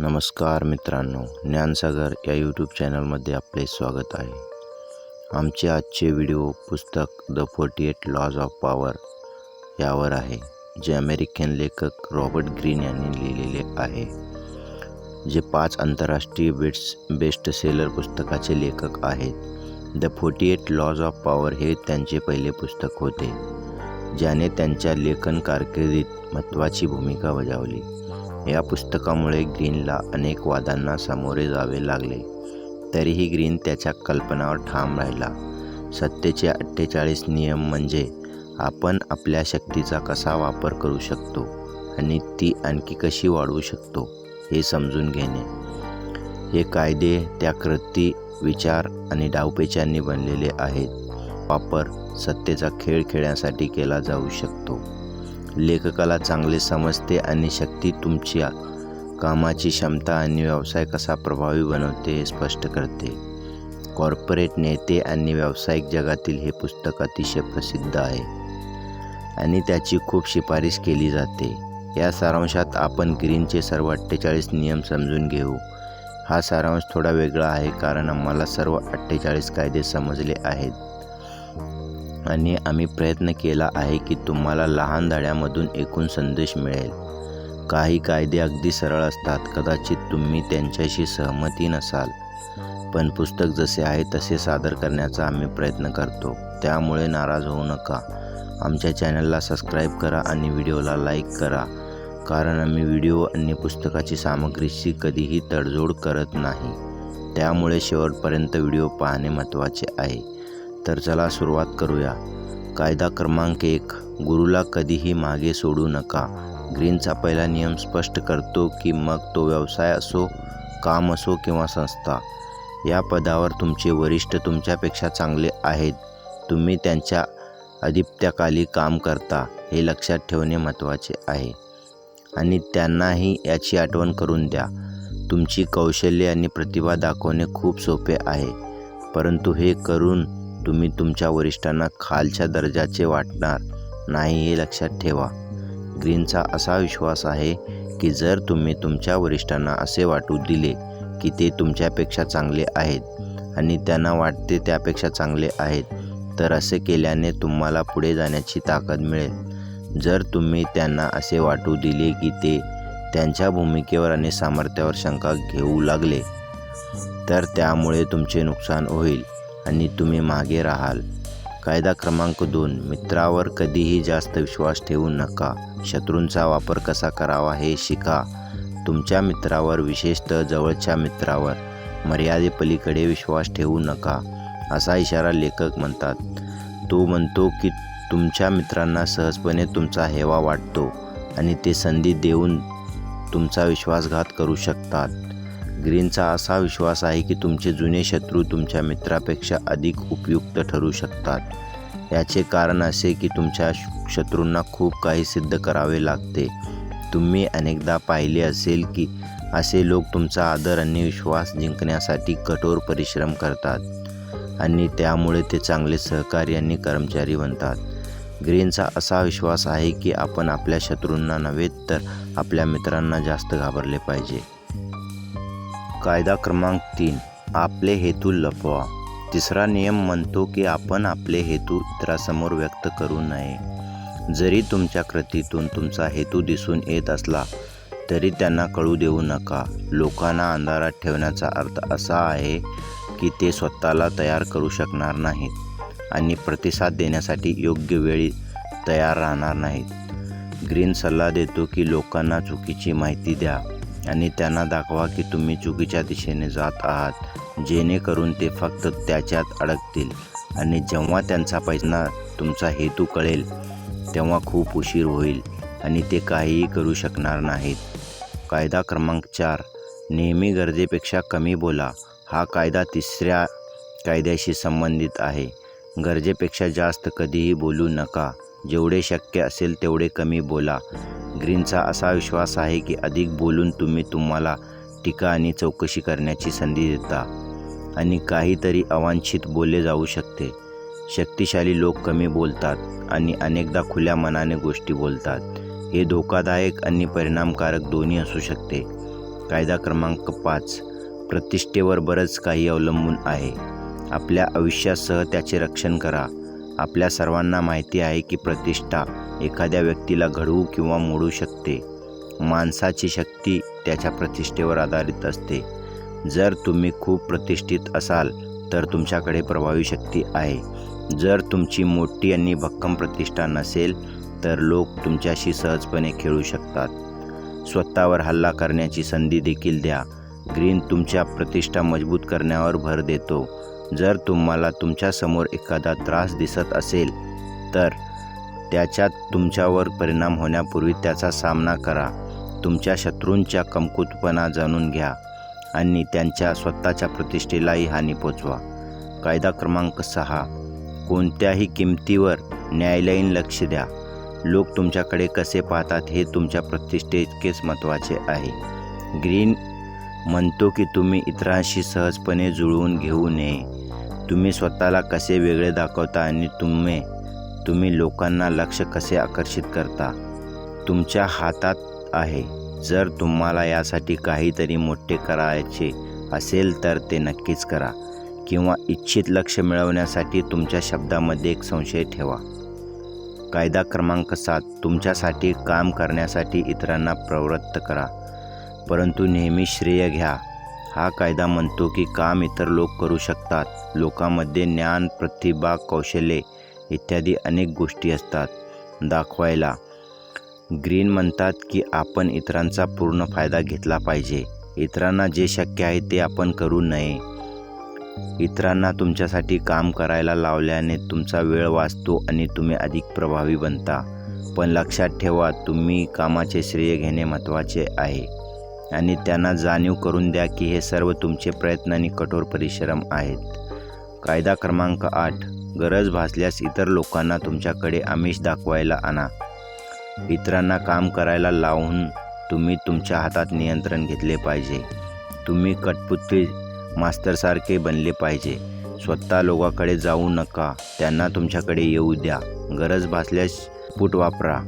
नमस्कार मित्रांनो ज्ञानसागर या यूट्यूब चॅनलमध्ये आपले स्वागत आहे. आमचे आजचे व्हिडिओ पुस्तक the forty eight laws of power यावर आहे जे अमेरिकन लेखक रॉबर्ट ग्रीन यांनी लिहिलेले आहे. जे पाच आंतरराष्ट्रीय बेट्स बेस्ट सेलर पुस्तकाचे लेखक आहेत. The forty eight laws of power हे त्यांचे पहिले पुस्तक होते ज्याने त्यांच्या लेखन कारकिर्दीत महत्त्वाची भूमिका बजावली. या पुस्तकामुळे ग्रीनला अनेक वादांना सामोरे जावे लागले. तरीही ग्रीन त्याच्या कल्पनावर ठाम राहिला. सत्तेचे अठ्ठेचाळीस नियम म्हणजे आपण आपल्या शक्तीचा कसा वापर करू शकतो आणि ती आणखी कशी वाढवू शकतो हे समजून घेणे. हे कायदे त्या कृती विचार आणि डावपेचांनी बनलेले आहेत. वापर सत्तेचा खेळ खेळण्यासाठी केला जाऊ शकतो. लेखकाला चांगले समजते आणि शक्ती तुमच्या कामाची क्षमता आणि व्यवसाय कसा प्रभावी बनवते हे स्पष्ट करते. कॉर्पोरेट नेते आणि व्यावसायिक जगातील हे पुस्तक अतिशय प्रसिद्ध आहे आणि त्याची खूप शिफारस केली जाते. या सारांशात आपण ग्रीनचे सर्व अठ्ठेचाळीस नियम समजून घेऊ. हा सारांश थोडा वेगळा आहे कारण आम्हाला सर्व अठ्ठेचाळीस कायदे समजले आहेत. आणि आम्ही प्रयत्न केला आहे की तुम्हाला लहान धड्यामधून एकूण संदेश मिळेल. काही कायदे अगदी सरळ असतात. कदाचित तुम्ही त्यांच्याशी सहमती नसाल. पण पुस्तक जसे आहे तसे सादर करण्याचा आम्ही प्रयत्न करतो. त्यामुळे नाराज होऊ नका. आमच्या चॅनलला सबस्क्राईब करा आणि व्हिडिओला लाईक करा. कारण आम्ही व्हिडिओ आणि पुस्तकाची सामग्रीशी कधीही तडजोड करत नाही. त्यामुळे शेवटपर्यंत व्हिडिओ पाहणे महत्त्वाचे आहे. तर चला सुरुवात करूया. कायदा क्रमांक एक. गुरुला कधीही मागे सोडू नका. ग्रीनचा पहिला नियम स्पष्ट करतो की मग तो व्यवसाय असो काम असो किंवा संस्था. या पदावर तुमचे वरिष्ठ तुमच्यापेक्षा चांगले आहेत. तुम्ही त्यांच्या अधिपत्याखाली काम करता हे लक्षात ठेवणे महत्त्वाचे आहे. आणि त्यांनाही याची आठवण करून द्या. तुमची कौशल्य आणि प्रतिभा दाखवणे खूप सोपे आहे. परंतु हे करून तुम्ही तुमच्या वरिष्ठांना खालच्या दर्जाचे वाटणार नाही हे लक्षात ठेवा. ग्रीनचा असा विश्वास आहे की जर तुम्ही तुमच्या वरिष्ठांना असे वाटू दिले की ते तुमच्यापेक्षा चांगले आहेत आणि त्यांना वाटते त्यापेक्षा चांगले आहेत तर असे केल्याने तुम्हाला पुढे जाण्याची ताकद मिळेल. जर तुम्ही त्यांना असे वाटू दिले की ते त्यांच्या भूमिकेवर आणि सामर्थ्यावर शंका घेऊ लागले तर त्यामुळे तुमचे नुकसान होईल. आणि तुम्ही मागे राहाल. कायदा क्रमांक दोन. मित्रावर कधीही जास्त विश्वास ठेवू नका. शत्रूंचा वापर कसा करावा हे शिका. तुमच्या मित्रावर विशेषतः जवळच्या मित्रावर मर्यादेपलीकडे विश्वास ठेवू नका असा इशारा लेखक म्हणतात. तो म्हणतो की तुमच्या मित्रांना सहजपणे तुमचा हेवा वाटतो आणि ते संधी देऊन तुमचा विश्वासघात करू शकतात. ग्रीनचा असा विश्वास आहे की तुमचे जुने शत्रू तुमच्या मित्रापेक्षा अधिक उपयुक्त ठरू शकतात. याचे कारण असे की तुमच्या शत्रूंना खूप काही सिद्ध करावे लागते. तुम्ही अनेकदा पाहिले असेल की असे लोक तुमचा आदर आणि विश्वास जिंकण्यासाठी कठोर परिश्रम करतात आणि त्यामुळे ते चांगले सहकारी आणि कर्मचारी बनतात. ग्रीनचा असा विश्वास आहे की आपण आपल्या शत्रूंना नव्हे तर आपल्या मित्रांना जास्त घाबरले पाहिजे. कायदा क्रमांक तीन. आपले हेतू लपवा. तिसरा नियम म्हणतो की आपण आपले हेतू इतरासमोर व्यक्त करू नये. जरी तुमच्या कृतीतून तुमचा हेतू दिसून येत असला तरी त्यांना कळू देऊ नका. लोकांना अंधारात ठेवण्याचा अर्थ असा आहे की ते स्वतःला तयार करू शकणार नाहीत आणि प्रतिसाद देण्यासाठी योग्य वेळी तयार राहणार नाहीत. ग्रीन सल्ला देतो की लोकांना चुकीची माहिती द्या. आणि त्यांना दाखवा की तुम्ही चुकीच्या दिशेने जात आहात. जेणेकरून ते फक्त त्याच्यात अडकतील. आणि जेव्हा त्यांचा पैसा तुमचा हेतू कळेल तेव्हा खूप उशीर होईल आणि ते काहीही करू शकणार नाहीत. कायदा क्रमांक चार. नेहमी गरजेपेक्षा कमी बोला. हा कायदा तिसऱ्या कायद्याशी संबंधित आहे. गरजेपेक्षा जास्त कधीही बोलू नका. जेवढे शक्य असेल तेवढे कमी बोला. ग्रीनचा असा विश्वास आहे की अधिक बोलून तुम्ही तुम्हाला टीका आणि चौकशी करण्याची संधी देता आणि काहीतरी अवांछित बोलले जाऊ शकते. शक्तिशाली लोक कमी बोलतात आणि अनेकदा खुल्या मनाने गोष्टी बोलतात. हे धोकादायक आणि परिणामकारक दोन्ही असू शकते. कायदा क्रमांक पाच. प्रतिष्ठेवर बरंच काही अवलंबून आहे. आपल्या आयुष्यासह त्याचे रक्षण करा. आपल्या सर्वांना माहिती आहे की प्रतिष्ठा एखाद्या व्यक्तीला घडवू किंवा मोडू शकते. माणसाची शक्ती त्याच्या प्रतिष्ठेवर आधारित असते. जर तुम्ही खूप प्रतिष्ठित असाल तर तुमच्याकडे प्रभावी शक्ती आहे. जर तुमची मोठी आणि भक्कम प्रतिष्ठा नसेल तर लोक तुमच्याशी सहजपणे खेळू शकतात. स्वतःवर हल्ला करण्याची संधी देखील द्या. ग्रीन तुमच्या प्रतिष्ठा मजबूत करण्यावर भर देतो. जर तुम्हाला तुमच्यासमोर एखादा त्रास दिसत असेल तर त्याच्यात तुमच्यावर परिणाम होण्यापूर्वी त्याचा सामना करा. तुमच्या शत्रूंच्या कमकुतपणा जाणून घ्या आणि त्यांच्या स्वतःच्या प्रतिष्ठेलाही हानी पोचवा. कायदा क्रमांक सहा. कोणत्याही किमतीवर न्यायालयीन लक्ष द्या. लोक तुमच्याकडे कसे पाहतात हे तुमच्या प्रतिष्ठेइतकेच महत्त्वाचे आहे. ग्रीन म्हणतो की तुम्ही इतरांशी सहजपणे जुळवून घेऊ नये. तुम्ही स्वतःला कसे वेगळे दाखवता आणि तुम्ही तुम्ही लोकांना लक्ष कसे आकर्षित करता? तुमच्या हातात आहे. जर तुम्हाला यासाठी काहीतरी मोठे करायचे असेल तर ते नक्कीच करा किंवा इच्छित लक्ष मिळवण्यासाठी तुमच्या शब्दामध्ये एक संशय ठेवा. कायदा क्रमांक सात तुमच्यासाठी काम करण्यासाठी इतरांना प्रवृत्त करा. परंतु नेहमी श्रेय घ्या. हा कायदा म्हणतो की काम इतर लोक करू शकतात. लोकांमध्ये ज्ञान प्रतिभा कौशल्ये इत्यादी अनेक गोष्टी असतात. दाखवायला. ग्रीन म्हणतात की आपण इतरांचा पूर्ण फायदा घेतला पाहिजे. इतरांना जे शक्य आहे ते आपण करू नये. इतरांना तुमच्यासाठी काम करायला लावल्याने तुमचा वेळ वाचतो आणि तुम्ही अधिक प्रभावी बनता. पण लक्षात ठेवा तुम्ही कामाचे श्रेय घेणे महत्त्वाचे आहे. आणि त्यांना जाणीव करून द्या की हे सर्व तुमचे प्रयत्न आणि कठोर परिश्रम आहेत. कायदा क्रमांक आठ. गरज भासल्यास इतर लोकांना तुमच्याकडे आमिष दाखवायला आणा. इतरांना काम करायला लावून तुम्ही तुमच्या हातात नियंत्रण घेतले पाहिजे. तुम्ही कठपुतळी मास्तरसारखे बनले पाहिजे. स्वतः लोकांकडे जाऊ नका. त्यांना तुमच्याकडे येऊ द्या. गरज भासल्यास पूट वापरा.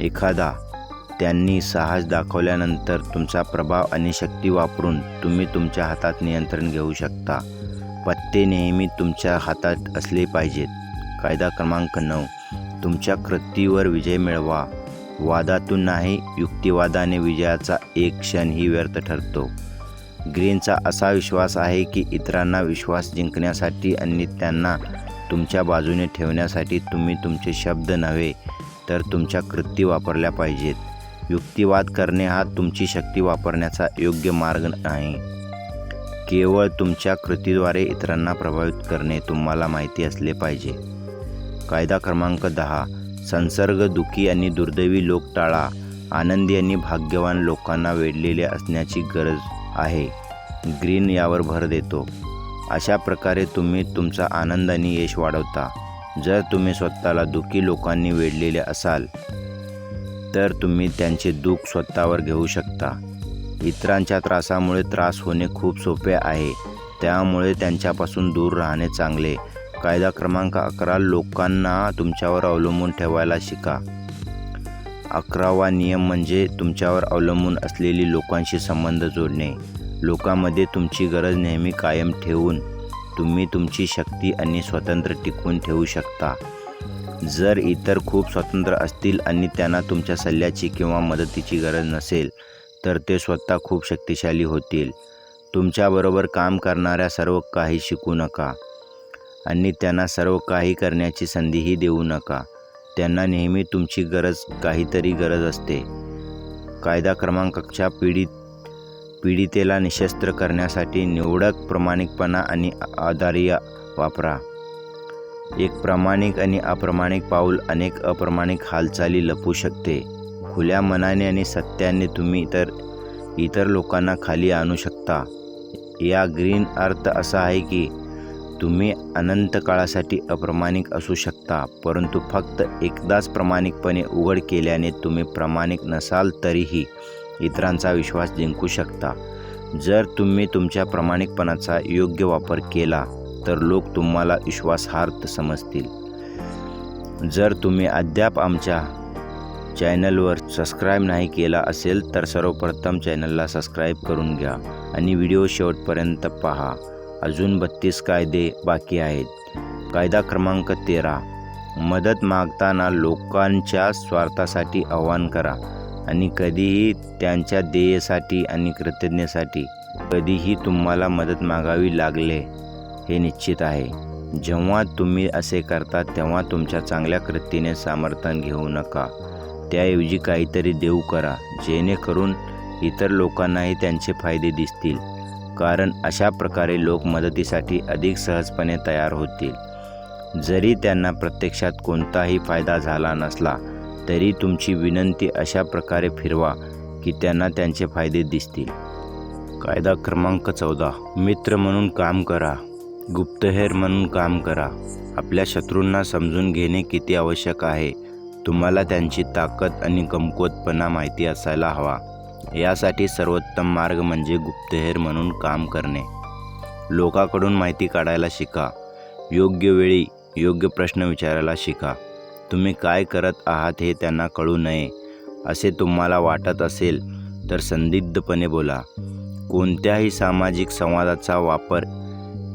एखादा त्यांनी साहस दाखवल्यानंतर तुमचा प्रभाव आणि शक्ती वापरून तुम्ही तुमच्या हातात नियंत्रण घेऊ शकता. पत्ते नेहमी तुमच्या हातात असले पाहिजेत. कायदा क्रमांक नऊ. तुमच्या कृतीवर विजय मिळवा. वादातून नाही युक्तिवादाने विजयाचा एक क्षणही व्यर्थ ठरतो. ग्रीनचा असा विश्वास आहे की इतरांना विश्वास जिंकण्यासाठी आणि त्यांना तुमच्या बाजूने ठेवण्यासाठी तुम्ही तुमचे शब्द नव्हे तर तुमच्या कृती वापरल्या पाहिजेत. युक्तिवाद करणे हा तुमची शक्ती वापरण्याचा योग्य मार्ग नाही. केवळ तुमच्या कृतीद्वारे इतरांना प्रभावित करणे तुम्हाला माहिती असले पाहिजे. कायदा क्रमांक दहा. संसर्ग दुःखी आणि दुर्दैवी लोक टाळा. आनंदी आणि भाग्यवान लोकांना वेढलेले असण्याची गरज आहे. ग्रीन यावर भर देतो. अशा प्रकारे तुम्ही तुमचा आनंद आणि यश वाढवता. जर तुम्ही स्वतःला दुःखी लोकांनी वेढलेले असाल तर तुम्ही त्यांचे दुःख स्वतःवर घेऊ शकता. इतरांच्या त्रासामुळे त्रास होणे खूप सोपे आहे. त्यामुळे त्यांच्यापासून दूर राहणे चांगले. कायदा क्रमांक अकरा लोकांना तुमच्यावर अवलंबून ठेवायला शिका. अकरावा नियम म्हणजे तुमच्यावर अवलंबून असलेली लोकांशी संबंध जोडणे. लोकांमध्ये तुमची गरज नेहमी कायम ठेवून तुम्ही तुमची शक्ती आणि स्वतंत्र टिकवून ठेवू शकता. जर इतर खूप स्वतंत्र असतील आणि त्यांना तुमच्या सल्ल्याची किंवा मदतीची गरज नसेल तर ते स्वतः खूप शक्तिशाली होतील. तुमच्याबरोबर काम करणाऱ्या सर्व काही शिकू नका आणि त्यांना सर्व काही करण्याची संधीही देऊ नका. त्यांना नेहमी तुमची गरज काहीतरी गरज असते. कायदा क्रमांकाच्या पीडित पीडितेला निशस्त्र करण्यासाठी निवडक प्रामाणिकपणा आणि आधार्य वापरा. एक प्रामाणिक आणि अप्रामाणिक पाऊल अनेक अप्रामाणिक हालचाली लपू शकते. खुल्या मनाने आणि सत्याने तुम्ही इतर इतर लोकांना खाली आणू शकता. या ग्रीन अर्थ असा आहे की तुम्ही अनंत काळासाठी अप्रामाणिक असू शकता परंतु फक्त एकदाच प्रामाणिकपणे उघड केल्याने तुम्ही प्रामाणिक नसाल तरीही इतरांचा विश्वास जिंकू शकता. जर तुम्ही तुमच्या प्रामाणिकपणाचा योग्य वापर केला तर लोक तुम्हाला विश्वासार्थ समजतील. जर तुम्ही अद्याप आमच्या चॅनलवर सबस्क्राईब नाही केला असेल तर सर्वप्रथम चॅनलला सबस्क्राईब करून घ्या आणि व्हिडिओ शेवटपर्यंत पहा. अजून बत्तीस कायदे बाकी आहेत. कायदा क्रमांक तेरा. मदत मागताना लोकांच्या स्वार्थासाठी आवाहन करा आणि कधीही त्यांच्या ध्येयासाठी आणि कृतज्ञतेसाठी कधीही तुम्हाला मदत मागावी लागले हे निश्चित आहे. जेव्हा तुम्ही असे करता तेव्हा तुमच्या चांगल्या कृतीने समर्थन घेऊ नका. त्याऐवजी काहीतरी देऊ करा. जेणेकरून इतर लोकांनाही त्यांचे फायदे दिसतील. कारण अशा प्रकारे लोक मदतीसाठी अधिक सहजपणे तयार होतील. जरी त्यांना प्रत्यक्षात कोणताही फायदा झाला नसला तरी तुमची विनंती अशा प्रकारे फिरवा की त्यांना त्यांचे फायदे दिसतील. कायदा क्रमांक चौदा. मित्र म्हणून काम करा. गुप्तहेर म्हणून काम करा. आपल्या शत्रूंना समजून घेणे किती आवश्यक आहे? तुम्हाला त्यांची ताकद आणि कमकुवतपणा माहिती असायला हवा. यासाठी सर्वोत्तम मार्ग म्हणजे गुप्तहेर म्हणून काम करणे. लोकांकडून माहिती काढायला शिका. योग्य वेळी योग्य प्रश्न विचारायला शिका. तुम्ही काय करत आहात हे त्यांना कळू नये. असे तुम्हाला वाटत असेल तर संदिग्धपणे बोला. कोणत्याही सामाजिक संवादाचा वापर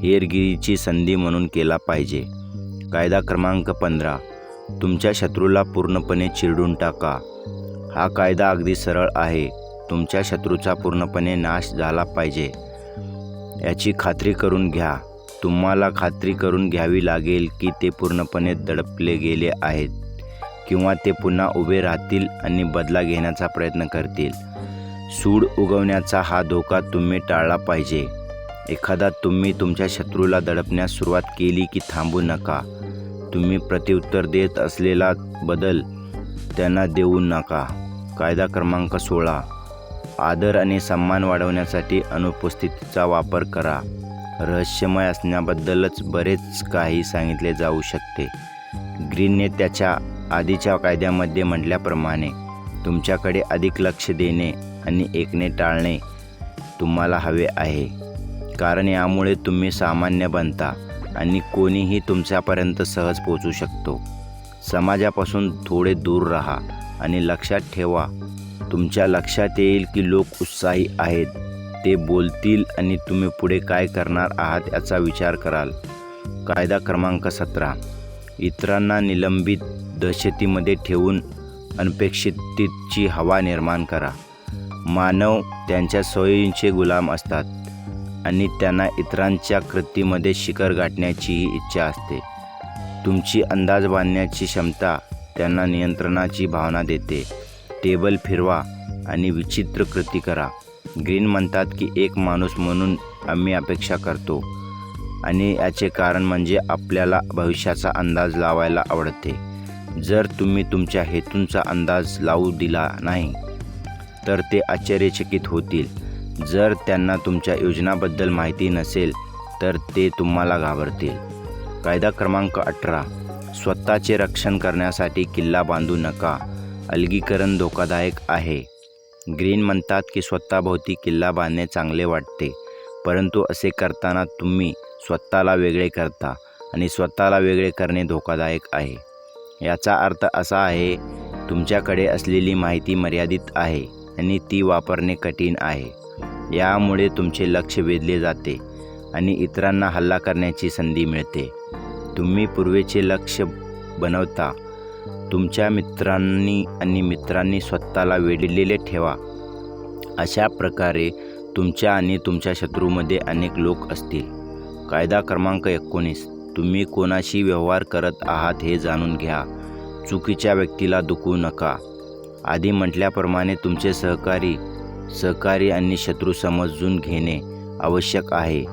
हेरगिरीची संधी म्हणून केला पाहिजे. कायदा क्रमांक पंधरा. तुमच्या शत्रूला पूर्णपणे चिरडून टाका. हा कायदा अगदी सरळ आहे. तुमच्या शत्रूचा पूर्णपणे नाश झाला पाहिजे. याची खात्री करून घ्या. तुम्हाला खात्री करून घ्यावी लागेल की ते पूर्णपणे दडपले गेले आहेत किंवा ते पुन्हा उभे राहतील आणि बदला घेण्याचा प्रयत्न करतील. सूड उगवण्याचा हा धोका तुम्ही टाळला पाहिजे. एखादा तुम्ही तुमच्या शत्रूला दडपण्यास सुरुवात केली की थांबू नका. तुम्ही प्रत्युत्तर देत असलेला बदल त्यांना देऊ नका. कायदा क्रमांक सोळा. आदर आणि सन्मान वाढवण्यासाठी अनुपस्थितीचा वापर करा. रहस्यमय असण्याबद्दलच बरेच काही सांगितले जाऊ शकते. ग्रीनने त्याच्या आधीच्या कायद्यामध्ये म्हटल्याप्रमाणे तुमच्याकडे अधिक लक्ष देणे आणि ऐकणे टाळणे तुम्हाला हवे आहे. कारण यामुळे तुम्ही सामान्य बनता. आणि कोणीही तुमच्यापर्यंत सहज पोचू शकतो. समाजापासून थोडे दूर राहा आणि लक्षात ठेवा तुमच्या लक्षात येईल की लोक उत्साही आहेत ते बोलतील आणि तुम्ही पुढे काय करणार आहात याचा विचार कराल. कायदा क्रमांक सतरा. इतरांना निलंबित दहशतीमध्ये ठेवून अनपेक्षितची हवा निर्माण करा. मानव त्यांच्या सोयींचे गुलाम असतात. आणि त्यांना इतरांच्या कृतीमध्ये शिखर गाठण्याचीही इच्छा असते. तुमची अंदाज बांधण्याची क्षमता त्यांना नियंत्रणाची भावना देते. टेबल फिरवा आणि विचित्र कृती करा. ग्रीन म्हणतात की एक माणूस म्हणून आम्ही अपेक्षा करतो. आणि याचे कारण म्हणजे आपल्याला भविष्याचा अंदाज लावायला आवडते. जर तुम्ही तुमच्या हेतूंचा अंदाज लावू दिला नाही तर ते आश्चर्यचकित होतील. जर त्यांना तुमच्या योजनाबद्दल माहिती नसेल तर ते तुम्हाला घाबरतील. कायदा क्रमांक अठरा. स्वतःचे रक्षण करण्यासाठी किल्ला बांधू नका. अलगीकरण धोकादायक आहे. ग्रीन म्हणतात की स्वतःभोवती किल्ला बांधणे चांगले वाटते परंतु असे करताना तुम्ही स्वतःला वेगळे करता आणि स्वतःला वेगळे करणे धोकादायक आहे. याचा अर्थ असा आहे तुमच्याकडे असलेली माहिती मर्यादित आहे आणि ती वापरणे कठीण आहे. यामुळे तुमचे लक्ष वेधले जाते आणि इतरांना हल्ला करण्याची संधी मिळते. तुम्ही पूर्वेचे लक्ष बनवता. तुमच्या मित्रांनी आणि मित्रांनी स्वतःला वेढलेले ठेवा. अशा प्रकारे तुमच्या आणि तुमच्या शत्रूमध्ये अनेक लोक असतील. कायदा क्रमांक एकोणीस. तुम्ही कोणाशी व्यवहार करत आहात हे जाणून घ्या. चुकीच्या व्यक्तीला दुखवू नका. आधी म्हटल्याप्रमाणे तुमचे सहकारी सहकारी आणि शत्रू समजून घेणे आवश्यक आहे.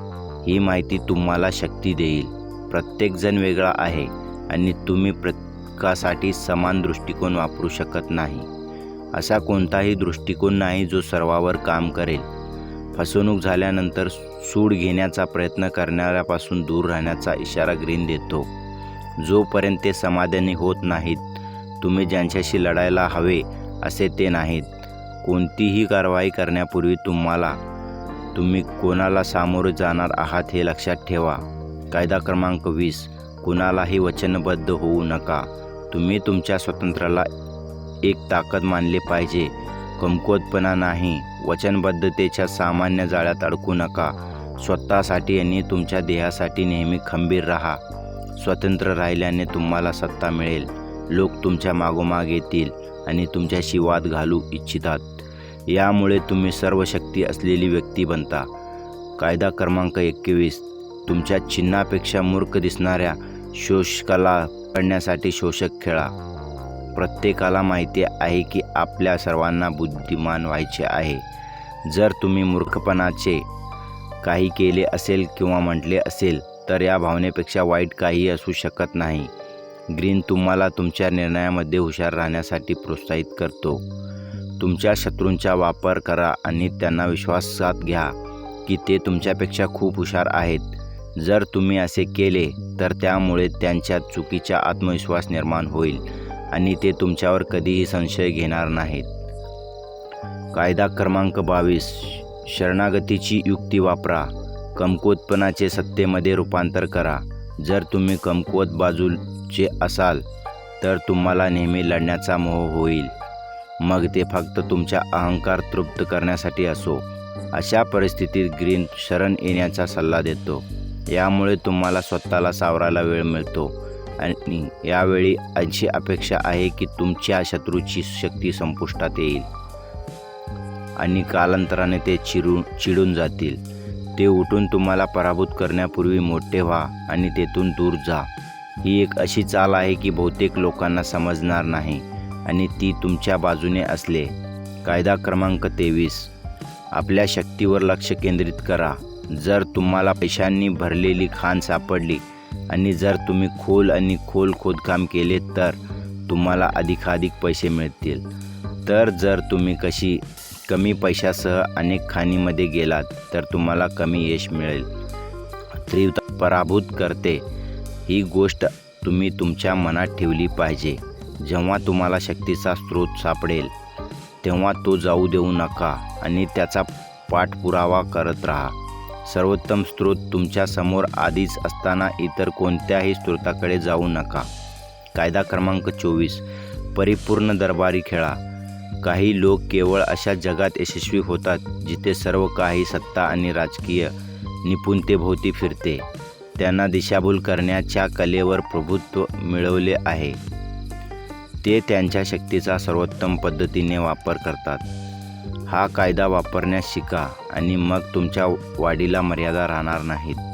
ही माहिती तुम्हाला शक्ती देईल. प्रत्येकजण वेगळा आहे आणि तुम्ही प्रत्येकासाठी समान दृष्टिकोन वापरू शकत नाही. असा कोणताही दृष्टिकोन नाही जो सर्वावर काम करेल. फसवणूक झाल्यानंतर सूड घेण्याचा प्रयत्न करणाऱ्यापासून दूर राहण्याचा इशारा ग्रीन देतो. जोपर्यंत ते समाधानी होत नाहीत तुम्ही ज्यांच्याशी लढायला हवे असे ते नाहीत. कोणतीही कारवाई करण्यापूर्वी तुम्हाला तुम्ही कोणाला सामोरे जाणार आहात हे लक्षात ठेवा. कायदा क्रमांक वीस. कुणालाही वचनबद्ध होऊ नका. तुम्ही तुमच्या स्वातंत्र्याला एक ताकद मानले पाहिजे. कमकुवतपणा नाही. वचनबद्धतेच्या सामान्य जाळ्यात अडकू नका. स्वतःसाठी आणि तुमच्या देहासाठी नेहमी खंबीर राहा. स्वतंत्र राहिल्याने तुम्हाला सत्ता मिळेल. लोक तुमच्या मागोमाग येतील. आणि तुमच्याशी वाद घालू इच्छितात. यामुळे तुम्ही सर्व शक्ती असलेली व्यक्ती बनता. कायदा क्रमांक एकवीस. तुमच्या चिन्हापेक्षा मूर्ख दिसणाऱ्या शोषकाला पडण्यासाठी शोषक खेळा. प्रत्येकाला माहिती आहे की आपल्या सर्वांना बुद्धिमान व्हायचे आहे. जर तुम्ही मूर्खपणाचे काही केले असेल किंवा म्हटले असेल तर या भावनेपेक्षा वाईट काही असू शकत नाही. ग्रीन तुम्हाला तुमच्या निर्णयामध्ये हुशार राहण्यासाठी प्रोत्साहित करतो. तुमच्या शत्रूंचा वापर करा आणि त्यांना विश्वासात घ्या की ते तुमच्यापेक्षा खूप हुशार आहेत. जर तुम्ही असे केले तर त्यामुळे त्यांच्यात चुकीचा आत्मविश्वास निर्माण होईल आणि ते तुमच्यावर कधीही संशय घेणार नाहीत. कायदा क्रमांक बावीस. शरणागतीची युक्ती वापरा. कमकुवतपणाचे सत्तेमध्ये रूपांतर करा. जर तुम्ही कमकुवत बाजूचे असाल तर तुम्हाला नेहमी लढण्याचा मोह होईल. मग ते फक्त तुमचा अहंकार तृप्त करण्यासाठी असो. अशा परिस्थितीत ग्रीन शरण येण्याचा सल्ला देतो. यामुळे तुम्हाला स्वतःला सावरायला वेळ मिळतो. आणि यावेळी अशी अपेक्षा आहे की तुमच्या शत्रूची शक्ती संपुष्टात येईल. आणि कालांतराने ते चिरून चिडून जातील. ते उठून तुम्हाला पराभूत करण्यापूर्वी मोठे व्हा आणि तेथून दूर जा. ही एक अशी चाल आहे की बहुतेक लोकांना समजणार नाही आणि ती तुमच्या बाजूने असले. कायदा क्रमांक तेवीस. आपल्या शक्तीवर लक्ष केंद्रित करा. जर तुम्हाला पैशांनी भरलेली खाण सापडली आणि जर तुम्ही खोल आणि खोल खोदकाम केले तर तुम्हाला अधिकाधिक पैसे मिळतील. तर जर तुम्ही कशी कमी पैशासह अनेक खाणीमध्ये गेलात तर तुम्हाला कमी यश मिळेल. तीव्र पराभूत करते. ही गोष्ट तुम्ही तुमच्या मनात ठेवली पाहिजे. जेव्हा तुम्हाला शक्तीचा स्रोत सापडेल तेव्हा तो जाऊ देऊ नका आणि त्याचा पाठपुरावा करत राहा. सर्वोत्तम स्रोत तुमच्यासमोर आधीच असताना इतर कोणत्याही स्रोताकडे जाऊ नका. कायदा क्रमांक चोवीस. परिपूर्ण दरबारी खेळा. काही लोक केवळ अशा जगात यशस्वी होतात जिथे सर्व काही सत्ता आणि राजकीय निपुणतेभोवती फिरते. त्यांना दिशाभूल करण्याच्या कलेवर प्रभुत्व मिळवले आहे. ते त्यांच्या शक्तीचा सर्वोत्तम पद्धतीने वापर करतात. हा कायदा वापरण्यास शिका आणि मग तुमच्या वाढीला मर्यादा राहणार नाहीत.